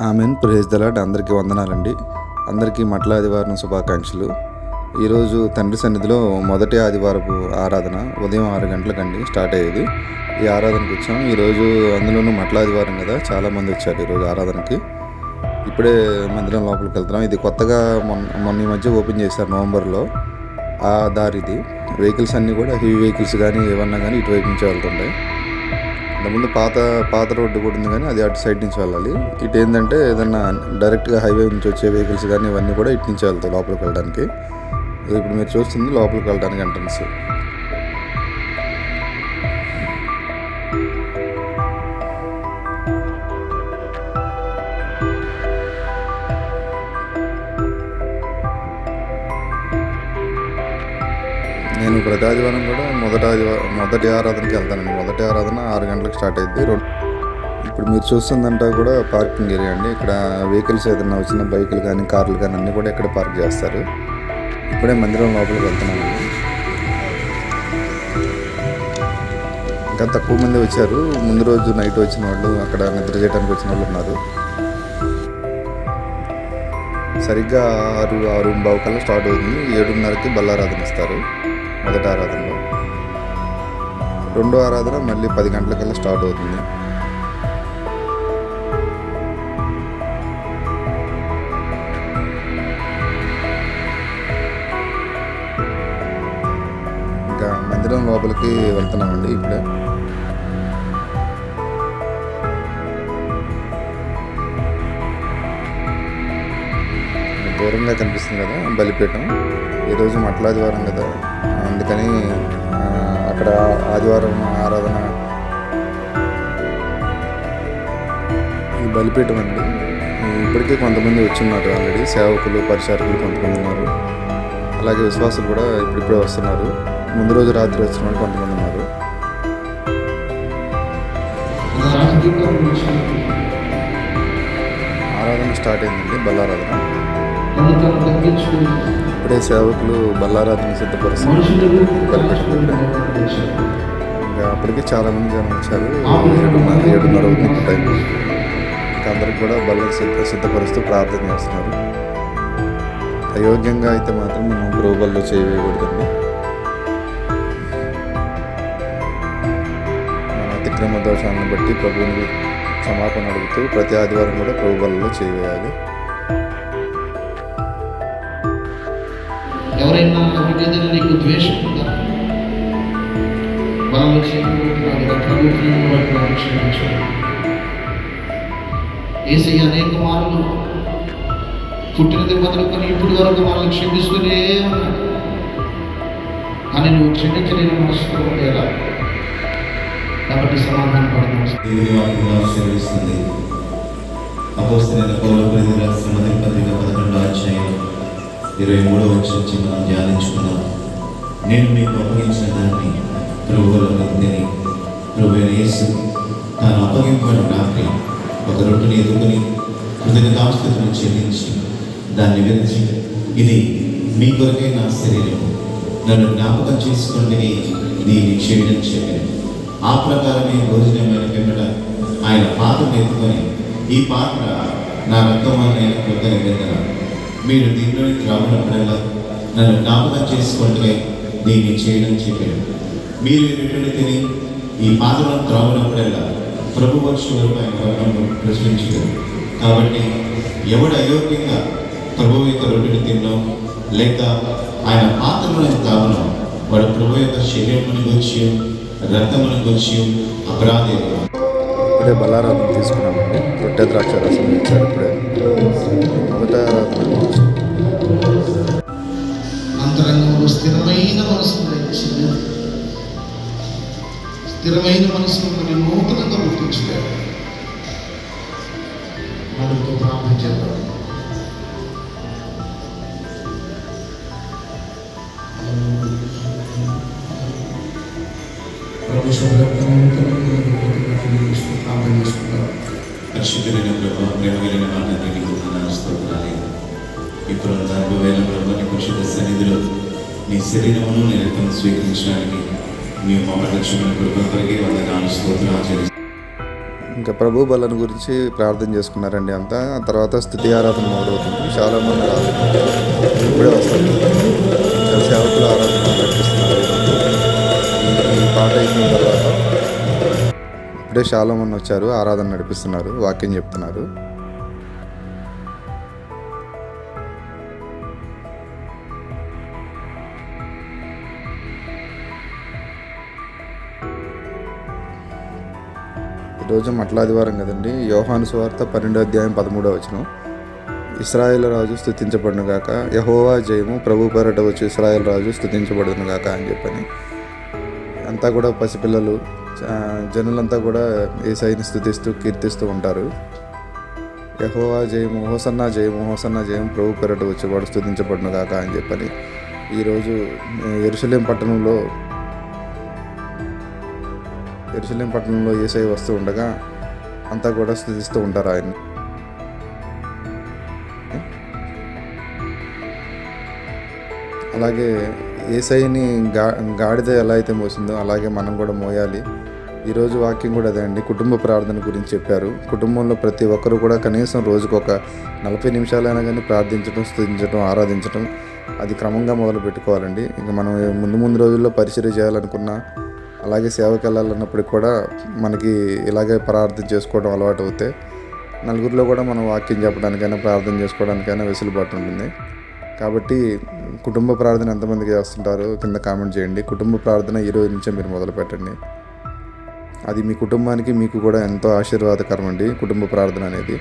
Amen. Praise the Lord అందరికీ వందనాలండి. అందరికీ మట్ల ఆదివారం శుభాకాంక్షలు. ఈరోజు తండ్రి సన్నిధిలో మొదటి ఆదివారపు ఆరాధన ఉదయం ఆరు గంటలకండి స్టార్ట్ అయ్యేది. ఈ ఆరాధనకు వచ్చాం. ఈరోజు అందులోనూ మట్ల ఆదివారం కదా చాలామంది వచ్చారు ఈరోజు ఆరాధనకి. ఇప్పుడే మందిరం లోపలికి వెళ్తున్నాం. ఇది కొత్తగా మొన్న మొన్న ఈ మధ్య ఓపెన్ చేశారు నవంబర్లో. ఆ దారిది. వెహికల్స్ అన్నీ కూడా హెవీ వెహికల్స్ కానీ ఏమన్నా కానీ ఇటువైపు నుంచి వెళ్తుంటాయి. ముందు పాత పాత రోడ్డు కూడా ఉంది కానీ అది అటు సైడ్ నుంచి వెళ్ళాలి. ఇటు ఏంటంటే ఏదన్నా డైరెక్ట్గా హైవే నుంచి వచ్చే వెహికల్స్ కానీ ఇవన్నీ కూడా ఇటు నుంచి వెళ్తాయి లోపలికి వెళ్ళడానికి. ఇప్పుడు మీరు చూస్తుంది లోపలికి వెళ్ళడానికి ఎంట్రన్స్ నేను ప్రతి ఆదివారం కూడా మొదటి ఆదివారం మొదటి ఆరాధనకి వెళ్తానండి. మొదటి ఆరాధన ఆరు గంటలకు స్టార్ట్ అయింది రెండు ఇప్పుడు మీరు చూస్తుందంటా కూడా పార్కింగ్ ఏరియా అండి. ఇక్కడ వెహికల్స్ ఏదైనా వచ్చిన బైకులు కానీ కార్లు కానీ అన్నీ కూడా ఇక్కడ పార్క్ చేస్తారు. ఇప్పుడే మందిరం లోపలికి వెళ్తున్నామండి ఇంకా తక్కువ మంది వచ్చారు. ముందు రోజు నైట్ వచ్చిన వాళ్ళు అక్కడ నిద్ర చేయడానికి వచ్చిన వాళ్ళు ఉన్నారు. సరిగ్గా ఆరు ఆరు బావు కల్లా స్టార్ట్ అవుతుంది. ఏడున్నరకి బల్లారాధన ఇస్తారు. మొదటి ఆరాధనలో. రెండో ఆరాధన మళ్ళీ పది గంటలకల్లా స్టార్ట్ అవుతుంది. ఇంకా మందిరం లోపలికి వెళ్తున్నామండి ఇప్పుడే. దూరంగా కనిపిస్తుంది కదా బలిపీఠం. ఈరోజు మట్లాదివారం కదా. అందుకని అక్కడ ఆదివారం ఆరాధన ఈ బలిపీఠం అండి. ఇప్పటికే కొంతమంది వచ్చిన్నారు ఆల్రెడీ సేవకులు పరిచారకులు కొంతమంది ఉన్నారు. అలాగే విశ్వాసులు కూడా ఇప్పుడిప్పుడే వస్తున్నారు. ముందు రోజు రాత్రి వచ్చిన వాళ్ళు కొంతమంది ఉన్నారు. ఆరాధన స్టార్ట్ అయిందండి బల్లారాధన ఇప్పుడే సేవకులు బల్లారాధన సిద్ధపరుస్తున్నారు. ఇంకా అప్పటికే చాలామంది జనం వచ్చారు. ఏడున్నర ఏడున్నర అవుతుంది టైం. ఇంకా అందరికి కూడా బల్ల సిద్ధ సిద్ధపరుస్తూ ప్రార్థన చేస్తున్నారు. అయోగ్యంగా అయితే మాత్రం మనం గ్రోబల్లో చేయవేయకూడదండి మన అతిక్రమ దోషాలను బట్టి ప్రభువుని క్షమాపణ అడుగుతూ ప్రతి ఆదివారం కూడా ప్రభు బలలో చేయవేయాలి. ఎవరైనా ఎవరి మీద నీకు ద్వేషం ఉందా? వాళ్ళు చేయకపోతున్నాడు ప్రభుత్వం బట్టి ఏసీ అనేక మార్లు పుట్టినది మొదలుకొని ఇప్పుడు వరకు మనల్ని క్షమిస్తూనే ఉన్నాడు. కానీ నువ్వు క్షమించలేని మనసుతో ఎలా కాబట్టి సమాధానం పడదు దేవుని వాక్యం ఆశీర్వదిస్తుంది అపోస్తలైన ప్రతి రాష్ట్ర పత్రిక పదకొండు అధ్యాయం ఇరవై మూడో వచ్చి నుంచి మనం ధ్యానించుకున్నాం. నేను మీకు అప్పగించిన దాన్ని ప్రభువుల ప్రభు యేసు తాను అప్పగింపబడిన రాత్రి ఒక రొట్టెని ఎదుర్కొని కృతజ్ఞతాస్తుతులను చెల్లించి దాన్ని విరిచి ఇది మీ కొరకే నా శరీరం. నన్ను జ్ఞాపకం చేసుకోండి దీన్ని చేయడం చేయలేదు. ఆ ప్రకారమే భోజనమైన పిమ్మట ఆయన పాత్ర ఎత్తుకొని ఈ పాత్ర నా రక్తం కొత్త నిబంధన మీరు దీనిలోకి త్రాగినప్పుడల్లా నన్ను జ్ఞాపకం చేసుకుంటే దీన్ని చేయడం చెప్పాడు. మీరు ఈ తిని ఈ పాత్రను త్రాగినప్పుడల్లా ప్రభు వచ్చి ఆయన ప్రశ్నించారు. కాబట్టి ఎవడు అయోగ్యంగా ప్రభు యొక్క రొట్టెని తిన్నాం లేక ఆయన పాత్రలను తాగున్నాం వాడు ప్రభు యొక్క శరీరముని గురించి రక్తముని గురించి అపరాధి ఇప్పుడే బల్లారాధన తీసుకున్నామండి. రొట్టె ద్రాక్ష రసం ఇచ్చారు ఇప్పుడే. అంతరంగంలో స్థిరమైన మనసును దయచేసి స్థిరమైన మనసును మనం నూతనంగా గుర్తించలేదు మనతో ప్రార్థన చేద్దాం. ప్రార్థన చేసుకుంటాం పరిశుద్ధులైన ప్రభావ ప్రేమ కలిగిన స్తోత్రాలు. ఇప్పుడు నలభై వేల ప్రభావ పరిశుద్ధ సన్నిధిలో నీ శరీరమును నీ రక్తం స్వీకరించడానికి మీ మమ్మల్ని రక్షకుని వాళ్ళ నాన్న వందనాలు స్తోత్రాలు ఇంకా ప్రభు బలను గురించి ప్రార్థన చేసుకున్నారండి అంతా. ఆ తర్వాత స్థుతి ఆరాధన మొదలవుతుంది. చాలా మంది ఇప్పుడే వస్తారు. చాలా సేవకులు ఆరాధన నడిపిస్తున్నారు. ఈ పాట అయిపోయిన తర్వాత ఇప్పుడే చాలా మంది వచ్చారు ఆరాధన నడిపిస్తున్నారు వాక్యం చెప్తున్నారు. ఈరోజు మట్లాదివారం కదండి. యోహాను సువార్త పన్నెండో అధ్యాయం పదమూడో వచనం. ఇస్రాయేల్ రాజు స్థుతించబడును గాక. యహోవా జయము ప్రభు పేరట వచ్చి ఇస్రాయేల్ రాజు స్థుతించబడును గాక అని చెప్పని. అంతా కూడా పసిపిల్లలు జనులంతా కూడా ఏసైని స్థుతిస్తూ కీర్తిస్తూ ఉంటారు. యహోవా జయము హోసన్నా జయము హోసన్నా జయం ప్రభు పేరట వచ్చేవాడు స్థుతించబడును గాక అని చెప్పని. ఈరోజు ఎరుసలేం పట్టణంలో ఎరుసలేం పట్టణంలో ఏసై వస్తూ ఉండగా అంతా కూడా స్థుతిస్తూ ఉంటారు ఆయన. అలాగే ఏసైని గా గాడిద ఎలా అయితే మోసిందో అలాగే మనం కూడా మోయాలి. ఈరోజు వాక్యం కూడా అదే అండి. కుటుంబ ప్రార్థన గురించి చెప్పారు. కుటుంబంలో ప్రతి ఒక్కరు కూడా కనీసం రోజుకు ఒక నలభై నిమిషాలైనా కానీ ప్రార్థించడం స్థుతించడం ఆరాధించడం అది క్రమంగా మొదలు పెట్టుకోవాలండి ఇంకా మనం ముందు ముందు రోజుల్లో పరిచయం చేయాలనుకున్నా అలాగే సేవకి వెళ్ళాలన్నప్పటికి కూడా మనకి ఇలాగే ప్రార్థన చేసుకోవడం అలవాటు అవుతే నలుగురిలో కూడా మనం వాక్యం చెప్పడానికైనా ప్రార్థన చేసుకోవడానికైనా వెసులుబాటు ఉంటుంది. కాబట్టి కుటుంబ ప్రార్థన ఎంతమందికి చేస్తుంటారో కింద కామెంట్ చేయండి. కుటుంబ ప్రార్థన ఈరోజు నుంచే మీరు మొదలు పెట్టండి. అది మీ కుటుంబానికి మీకు కూడా ఎంతో ఆశీర్వాదకరం అండి కుటుంబ ప్రార్థన అనేది.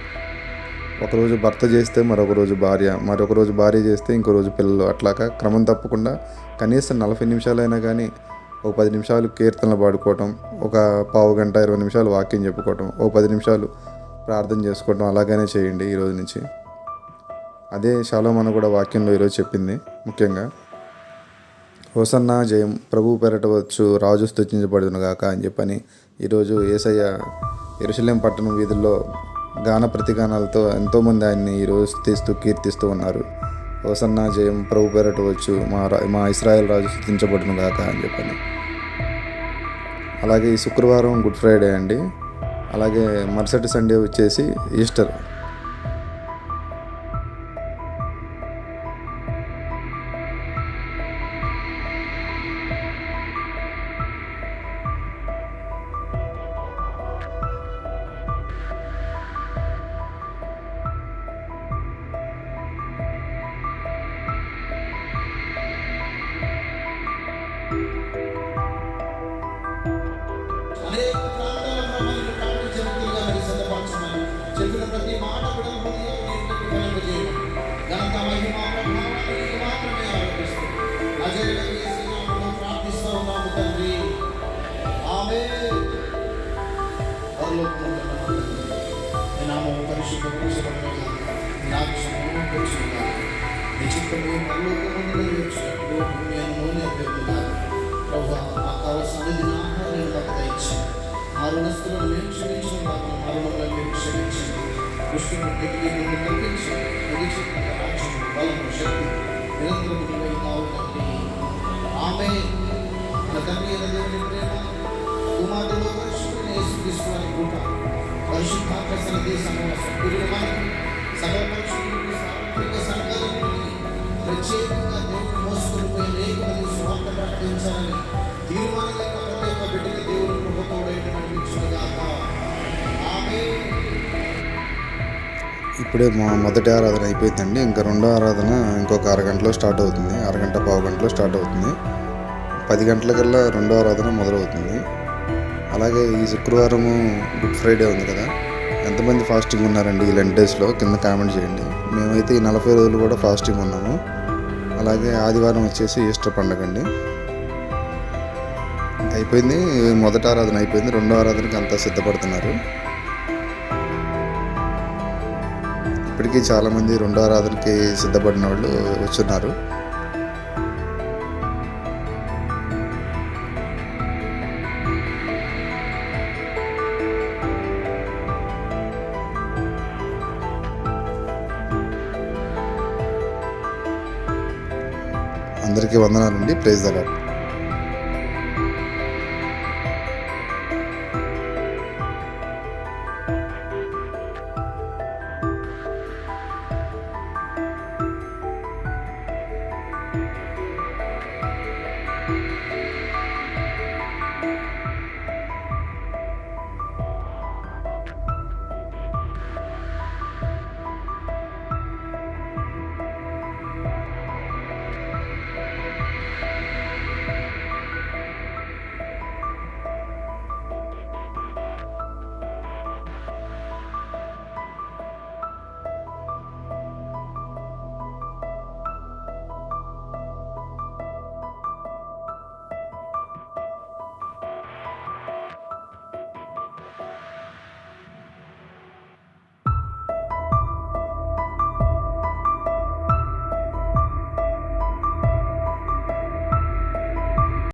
ఒకరోజు భర్త చేస్తే మరొక రోజు భార్య మరొక రోజు భార్య చేస్తే ఇంకో రోజు పిల్లలు. అట్లాగా క్రమం తప్పకుండా కనీసం నలభై నిమిషాలైనా కానీ ఒక పది నిమిషాలు కీర్తనలు పాడుకోవటం ఒక పావు గంట ఇరవై నిమిషాలు వాక్యం చెప్పుకోవటం ఒక పది నిమిషాలు ప్రార్థన చేసుకోవటం అలాగనే చేయండి ఈ రోజు నుంచి. అదే శాలోమన కూడా వాక్యంలో ఈరోజు చెప్పింది ముఖ్యంగా హోసన్న జయం ప్రభు పెరట వచ్చు రాజు స్తుతించబడును గాక అని చెప్పని ఈరోజు ఏసయ్య ఎరుసలేం పట్టణం వీధుల్లో గాన ప్రతిగానాలతో ఎంతోమంది ఆయన్ని ఈరోజు స్థుతిస్తూ కీర్తిస్తూ ఉన్నారు. హోసన్న జయం ప్రభు పేరట వచ్చు. మా మా ఇస్రాయల్ రాజు స్థుతించబడును గాక అని చెప్పని. అలాగే ఈ శుక్రవారం గుడ్ ఫ్రైడే అండి. అలాగే మరుసటి సండే వచ్చేసి ఈస్టర్. ఆమె మన తండ్రి అయిన దేవుని ప్రేమ కుమారుడు పరిశుద్ధుని యేసుక్రీస్తు వారి కృప పరిశుద్ధాత్మ సన్నిధి సమావేశం తిరిగి సకల పరిశుద్ధుని సార్వత్రిక సంఘాలని ప్రత్యేకంగా దేవుని మోసుకుని పోయి అనేక సువార్త ప్రకటించాలని తీర్మానంగా ప్రతి ఒక్క బిడ్డకి దేవుని కృపతోడైన ఇప్పుడే మా మొదటి ఆరాధన అయిపోయిందండి. ఇంకా రెండో ఆరాధన ఇంకొక అరగంటలో స్టార్ట్ అవుతుంది. అరగంట పావు గంటలో స్టార్ట్ అవుతుంది. పది గంటలకల్లా రెండో ఆరాధన మొదలవుతుంది. అలాగే ఈ శుక్రవారము గుడ్ ఫ్రైడే ఉంది కదా. ఎంతమంది ఫాస్టింగ్ ఉన్నారండి ఈ లెంట్ డేస్లో? కింద కామెంట్ చేయండి. మేమైతే ఈ నలభై రోజులు కూడా ఫాస్టింగ్ ఉన్నాము. అలాగే ఆదివారం వచ్చేసి ఈస్టర్ పండగ అండి. అయిపోయింది. మొదట ఆరాధన అయిపోయింది. రెండో ఆరాధనకి అంతా సిద్ధపడుతున్నారు. ఇప్పటికీ చాలామంది రెండో ఆరాధనకి సిద్ధపడిన వాళ్ళు వచ్చున్నారు. అందరికీ వందనాలండి. Praise the